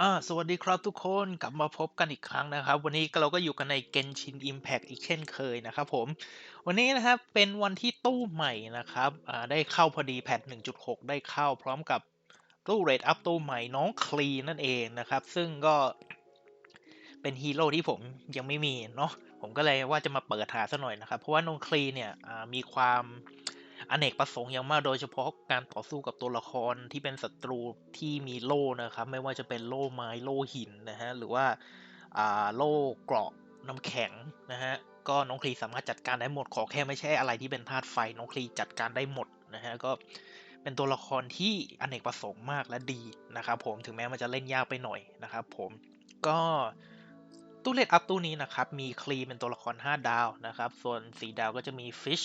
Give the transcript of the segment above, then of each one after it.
อ่าสวัสดีครับทุกคนกลับมาพบกันอีกครั้งนะครับ วันนี้เราก็อยู่กันใน Genshin Impact อีกเช่นเคยนะครับผม วันนี้นะครับเป็นวันที่ตู้ใหม่นะครับอ่าได้เข้าพอดีแพท1.6 ได้เข้าพร้อมกับตู้เรทอัพตู้ใหม่น้องคลีนั่นเองนะครับ ซึ่งก็เป็นฮีโร่ที่ผมยังไม่มีเนาะผมก็เลยว่าจะมาเปิดหาซะหน่อยนะครับ เพราะว่าน้องคลีเนี่ยมีความ อเนกประสงค์อย่างมากโดยเฉพาะการต่อสู้กับตัวละครที่เป็นศัตรูที่มีโล่นะครับ ไม่ว่าจะเป็นโล่ไม้โล่หินนะฮะหรือว่าอ่าโล่เกราะน้ำแข็งนะฮะก็น้องคลีสามารถจัดการได้หมดขอแค่ไม่ใช่อะไรที่เป็นธาตุไฟ น้องคลีจัดการได้หมดนะฮะก็เป็นตัวละครที่อเนกประสงค์มากและดีนะครับผมถึงแม้มันจะเล่นยากไปหน่อยนะครับผมก็ตู้เลดอัพตู้นี้นะครับมีคลีเป็นตัวละคร 5 ดาวนะครับ ส่วน 4 ดาวก็จะมีฟิช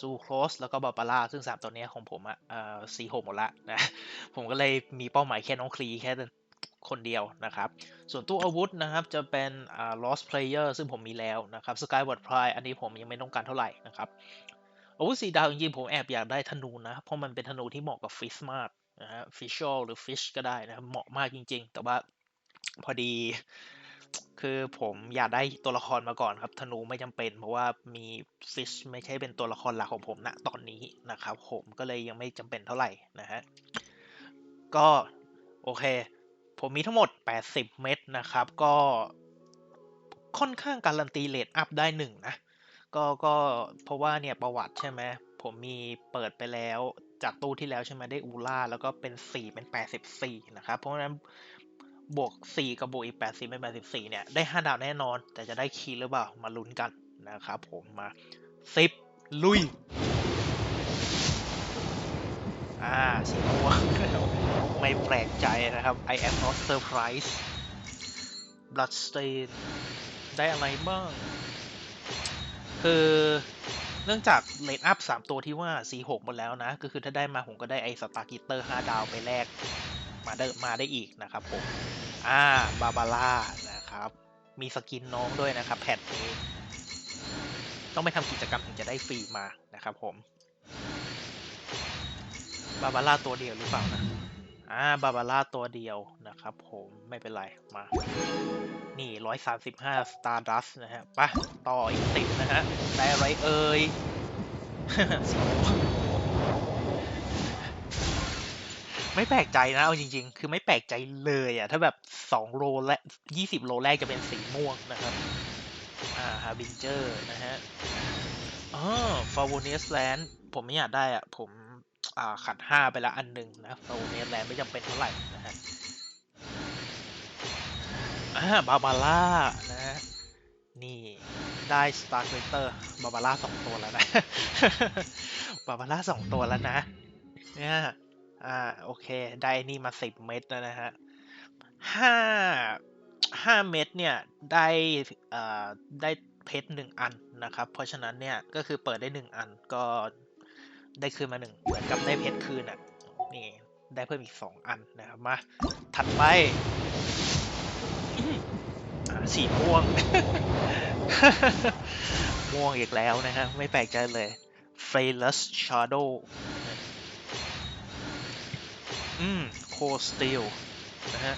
ซูโครสแล้วก็บาบาร่าซึ่ง 3 ตัวนี้ของผมอะอ่าสีหกหมดละนะผมก็เลยมีเป้าหมายแค่น้องคลีแค่คนเดียวนะครับ ส่วนตู้อาวุธนะครับจะเป็นอ่า lost player ซึ่งผมมีแล้วนะครับ skyward pride อันนี้ผมยังไม่ต้องการเท่าไหร่นะครับอาวุธสีดาวจริงๆผมแอบอยากได้ธนูนะ เพราะมันเป็นธนูที่เหมาะกับฟิชมากนะฮะ fischl หรือ fish ก็ได้นะครับเหมาะมากจริงๆ แต่ว่าพอดี คือผมอยากได้ตัวละครมาก่อนครับ ธนูไม่จำเป็น เพราะว่ามีฟิชไม่ใช่เป็นตัวละครหลักของผมณตอนนี้นะครับ ผมก็เลยยังไม่จำเป็นเท่าไหร่นะฮะ ก็โอเค ผมมีทั้งหมด 80 เม็ดนะครับ ก็ค่อนข้างการันตีเลทอัพได้หนึ่งนะก็ก็เพราะว่าเนี่ยประวัติใช่ไหมผมมีเปิดไปแล้วจากตู้ที่แล้วใช่ไหมได้อูล่าแล้วก็เป็นสี่เป็นแปดสิบสี่นะครับ เพราะฉะนั้น บวกสี่กับบวกอีกแปดสิบเป็นแปดสิบสี่เนี่ย ได้ห้าดาวแน่นอน แต่จะได้คีย์หรือเปล่า มาลุ้นกันนะครับผมมาสิบลุย อ่าสีม่วงไม่แปลกใจนะครับ I am not surprised Bloodstain ได้อะไรบ้าง คือเนื่องจากเลนอัพสามตัวที่ว่า C6 หมดแล้วนะ ก็คือถ้าได้มาผมก็ได้ไอสตาร์กิเตอร์ 5 ดาวไปแลก มาได้มาได้อีกนะครับผมอ่าบาบาร่านะครับ มีสกินน้องด้วยนะครับแพทนี้ต้องไปทำกิจกรรมถึงจะได้ฟรีมานะครับผมบาบาร่าตัวเดียวหรือเปล่านะอ่าบาบาร่าตัวเดียวนะครับผมไม่เป็นไรมา นี่ร้อยสามสิบห้าสตาร์ดัสนะฮะปะต่ออีกสิบนะฮะ ได้อะไรเอ่ย ไม่แปลกใจนะเอาจริง ๆ คือไม่แปลกใจเลยอะถ้าแบบสองโลและยี่สิบโลแรกจะเป็นสีม่วงนะครับ อ่าฮาบินเจอร์นะฮะอ๋อฟาวเนสแลนด์ผมไม่อยากได้อะผมอ่าขัดห้าไปละอันหนึ่งนะฟาวเนสแลนด์ไม่จำเป็นเท่าไหร่นะฮะอ่าบาบาร่านะฮะนี่ได้สตาร์เ r เตอร์บาบาร่าสองตัวแล้วนะ บาบาร่าสองตัวแล้วนะ เนี่ย อ่าโอเค ได้นี่มาสิบเม็ดแล้วนะฮะห้าห้าเม็ดเนี่ยได้อ่าได้เพชรหนึ่งอันนะครับ เพราะฉะนั้นเนี่ยก็คือเปิดได้หนึ่งอันก็ได้คืนมาหนึ่งเหมือนกับได้เพชรคืนอะนี่ได้เพิ่มอีกสองอันนะครับมาถัดไปสีม่วง ม่วงอีกแล้วนะฮะไม่แปลกใจเลย f a l e s Shadow อืม Cold Steel นะฮะ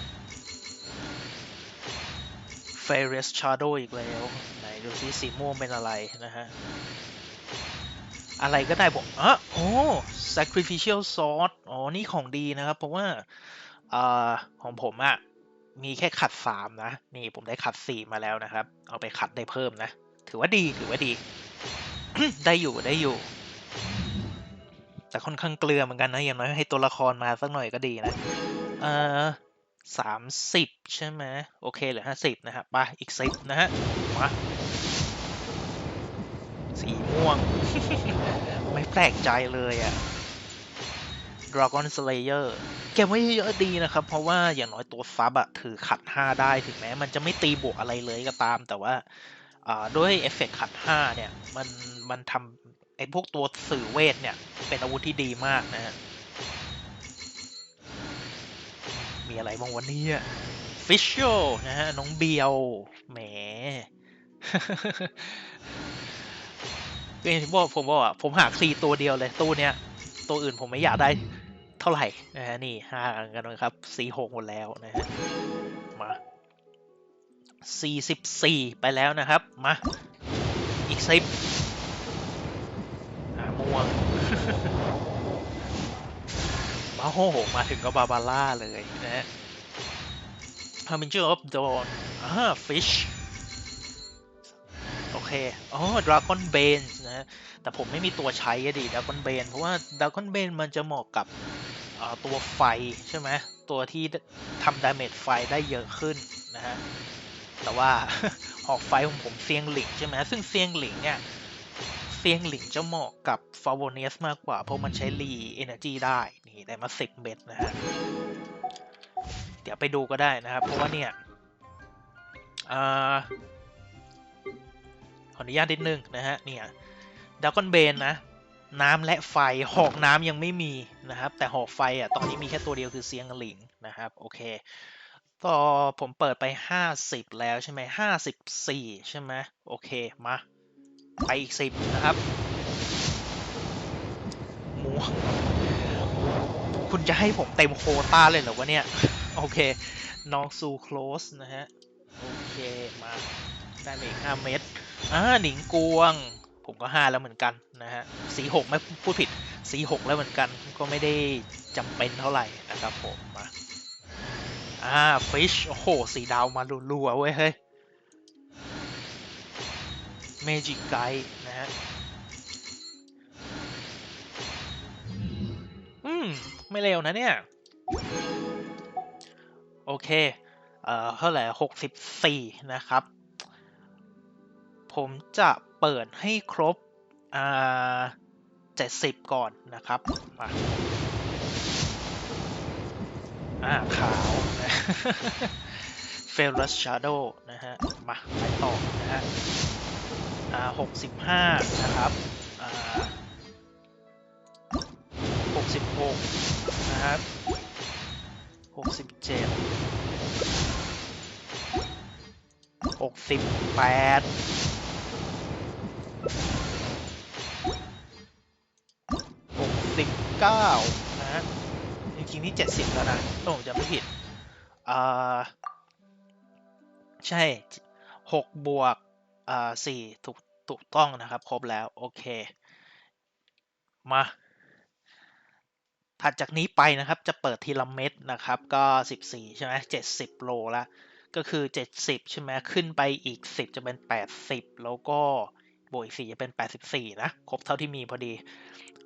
f a l e s Shadow อีกแล้ว ไหนดูซิสีม่วงเป็นอะไรนะฮะ อะไรก็ได้บอกอะโอ้ Sacrificial Sword อ๋อ นี่ของดีนะครับ เพราะว่าอ่าของผมอะมีแค่ขัดสามนะ นี่ผมได้ขัดสี่มาแล้วนะครับ เอาไปขัดได้เพิ่มนะ ถือว่าดี ถือว่าดี ได้อยู่ได้อยู่ แต่ค่อนข้างเกลือเหมือนกันนะอย่างน้อยให้ตัวละครมาสักหน่อยก็ดีนะเออสามสิบใช่ไหมโอเคเหลือห้าสิบนะครับไปอีกสิบนะฮะมาสีม่วง ไม่แปลกใจเลยอะ Dragon Slayer เก็บไว้เยอะดีนะครับ เพราะว่าอย่างน้อยตัวซับอะถือขัด 5 ได้ถึงแม้มันจะไม่ตีบวกอะไรเลยก็ตาม แต่ว่าด้วยเอฟเฟกต์ขัด 5 เนี่ย มันมันทำ ไอ้พวกตัวสื่อเวทเนี่ย เป็นอาวุธที่ดีมากนะฮะ มีอะไรบ้างวันนี้ฟิชโชนะฮะ น้องเบียว แหมก็อย่างที่บอกผมบอกอะผมหาคลีตัวเดียวเลย ตู้เนี้ย ตัวอื่นผมไม่อยากได้เท่าไหร่นะฮะ นี่ห่างกันนะครับ C6 หกหมดแล้วนะฮะ มา44ไปแล้วนะครับ มา อีกสิบ ม่วงมาโหมาถึงก็บาบาร่าเลยนะฮะ Harbinger of Dawn อ่า Fish โอเคอ๋อ Dragon Bane นะฮะ แต่ผมไม่มีตัวใช้อะดิ Dragon Bane เพราะว่า Dragon Bane มันจะเหมาะกับตัวไฟใช่ไหมตัวที่ทำดาเมจไฟได้เยอะขึ้นนะฮะ แต่ว่าหอกไฟของผมเซียงหลิงใช่ไหมซึ่งเซียงหลิงเนี่ย เซียงหลิงจะเหมาะกับฟาวเนสมากกว่า เพราะมันใช้รีเอเนอร์จีได้ นี่ได้มาสิบเม็ดนะฮะ เดี๋ยวไปดูก็ได้นะครับ เพราะว่าเนี่ยอขออนุญาตนิดนึงนะฮะ เนี่ยดากอนเบนนะ น้ำและไฟ หอกน้ำยังไม่มีนะครับ แต่หอกไฟอะ ตอนนี้มีแค่ตัวเดียวคือเซียงหลิงนะครับ โอเค ต่อผมเปิดไป 50 แล้วใช่ไหม 54 ใช่ไหม โอเค มา ไปอีก10นะครับหม่วงคุณจะให้ผมเต็มโคต้าเลยเหรอวะเนี่ย โอเค น้องซูโคลสนะฮะ โอเค มา ได้มาอีก5เม็ดอ่าหนิงกวง ผมก็5แล้วเหมือนกันนะฮะ สีหกไม่พูดผิด สีหกแล้วเหมือนกัน ก็ไม่ได้จำเป็นเท่าไหร่นะครับผมมาอ่าฟิชโอ้โห สีดาวมารัวๆเว้ยเฮ้ย เมจิกไกด์นะฮะ อืม ไม่เร็วนะเนี่ย โอเค เอ่อ เท่าไหร่หกสิบสี่นะครับ ผมจะเปิดให้ครบ อ่าเจ็ดสิบก่อนนะครับ มาอ่า ขาวนะเฟล u s Shadow นะฮะ มา ไปต่อนะฮะ หกสิบห้านะครับหกสิบหกนะครับหกสิบเจ็ดหกสิบแปดหกสิบเก้านะฮะจริงๆนี่เจ็ดสิบแล้วนะถ้าผมจะไม่ผิดอ่าใช่หกบวก อ่าสี่ถูกถูกต้องนะครับ ครบแล้วโอเค มา ถัดจากนี้ไปนะครับจะเปิดทีละเม็ดนะครับ ก็สิบสี่ใช่ไหมเจ็ดสิบโลละก็คือเจ็ดสิบใช่ไหมขึ้นไปอีกสิบจะเป็นแปดสิบแล้วก็บวกอีกสี่จะเป็นแปดสิบสี่นะ ครบเท่าที่มีพอดี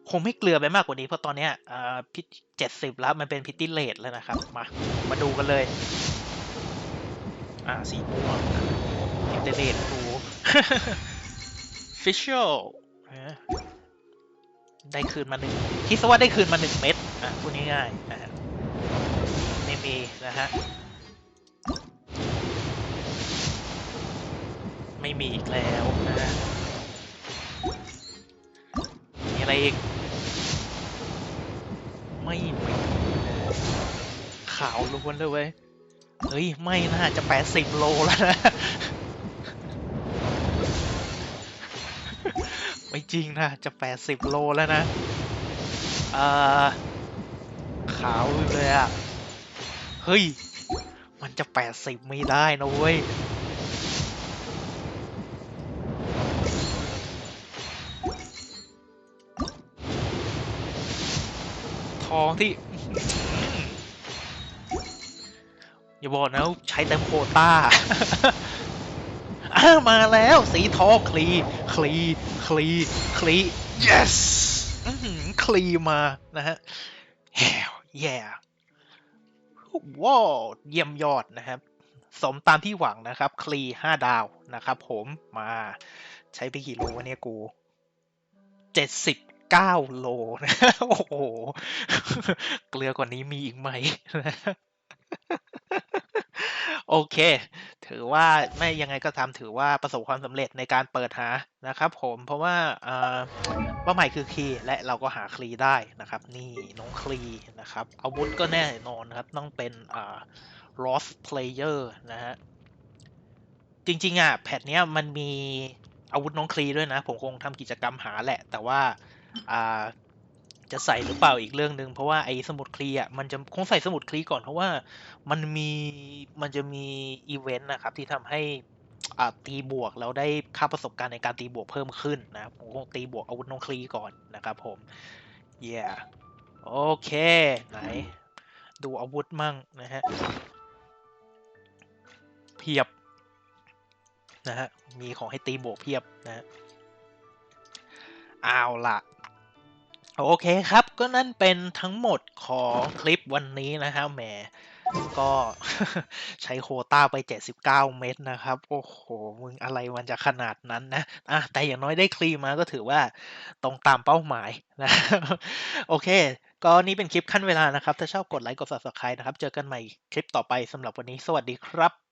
คงไม่เกลือไปมากกว่านี้ เพราะตอนเนี้ยอ่าพิเจ็ดสิบแล้วมันเป็นพิตตี้เลทแล้วนะครับ มา มาดูกันเลย อ่าสีม่วงพิตตี้เลทดู ฟิชเชลได้คืนมาหนึ่งคิดซะว่าได้คืนมาหนึ่งเม็ดอะพูดง่ายๆนะฮะไม่มีนะฮะไม่มีอีกแล้วนะฮะมีอะไรอีก ไม่มีขาวล้วนเลยเว้ยเฮ้ย ไม่น่าจะแปดสิบโลแล้วนะ ไม่จริงนะ จะแปดสิบโลแล้วนะเอ่อขาวเลยอะเฮ้ย มันจะแปดสิบไม่ได้นะเว้ยทองที่ อย่าบอกนะ ใช้เต็มโคต้า อ้ามาแล้วสีทองคลี คลี คลี คลี yes คลีมานะฮะ hell yeah ว้าวเยี่ยมยอดนะครับ สมตามที่หวังนะครับ คลีห้าดาวนะครับผมมาใช้ไปกี่โลวะเนี่ยกูเจ็ดสิบเก้าโลนะ โอ้โห เกลือกว่านี้มีอีกไหม โอเค ถือว่าไม่ยังไงก็ตามถือว่าประสบความสำเร็จในการเปิดหานะครับ ผมเพราะว่าเอ่อเป้าหมายคือคลีและเราก็หาคลีได้นะครับ นี่น้องคลีนะครับอาวุธก็แน่นอนครับต้องเป็นอ่า lost player นะฮะจริงๆอะแพทเนี้ยมันมีอาวุธน้องคลีด้วยนะ ผมคงทำกิจกรรมหาแหละ แต่ว่าอ่า จะใส่หรือเปล่าอีกเรื่องหนึ่งเพราะว่าไอ้สมุดคลีอะมันจะคงใส่สมุดคลีก่อนเพราะว่ามันมีมันจะมีอีเวนต์นะครับ ที่ทำให้อ่าตีบวกแล้วได้ค่าประสบการณ์ในการตีบวกเพิ่มขึ้นนะผมคงตีบวกอาวุธน้องคลีก่อนนะครับผม yeah โอเค ไหน ดูอาวุธมั่งนะฮะเพียบนะฮะมีของให้ตีบวกเพียบนะฮะเอาละ โอเคครับ ก็นั่นเป็นทั้งหมดของคลิปวันนี้นะฮะแหมก็ใช้โคต้าไป 79 เม็ดนะครับ โอ้โห มึงอะไรมันจะขนาดนั้นนะอะแต่อย่างน้อยได้คลีมาก็ถือว่าตรงตามเป้าหมายนะ โอเค ก็นี่เป็นคลิปขั้นเวลานะครับ ถ้าชอบกดไลค์กด subscribe นะครับ เจอกันใหม่คลิปต่อไปสำหรับวันนี้ สวัสดีครับ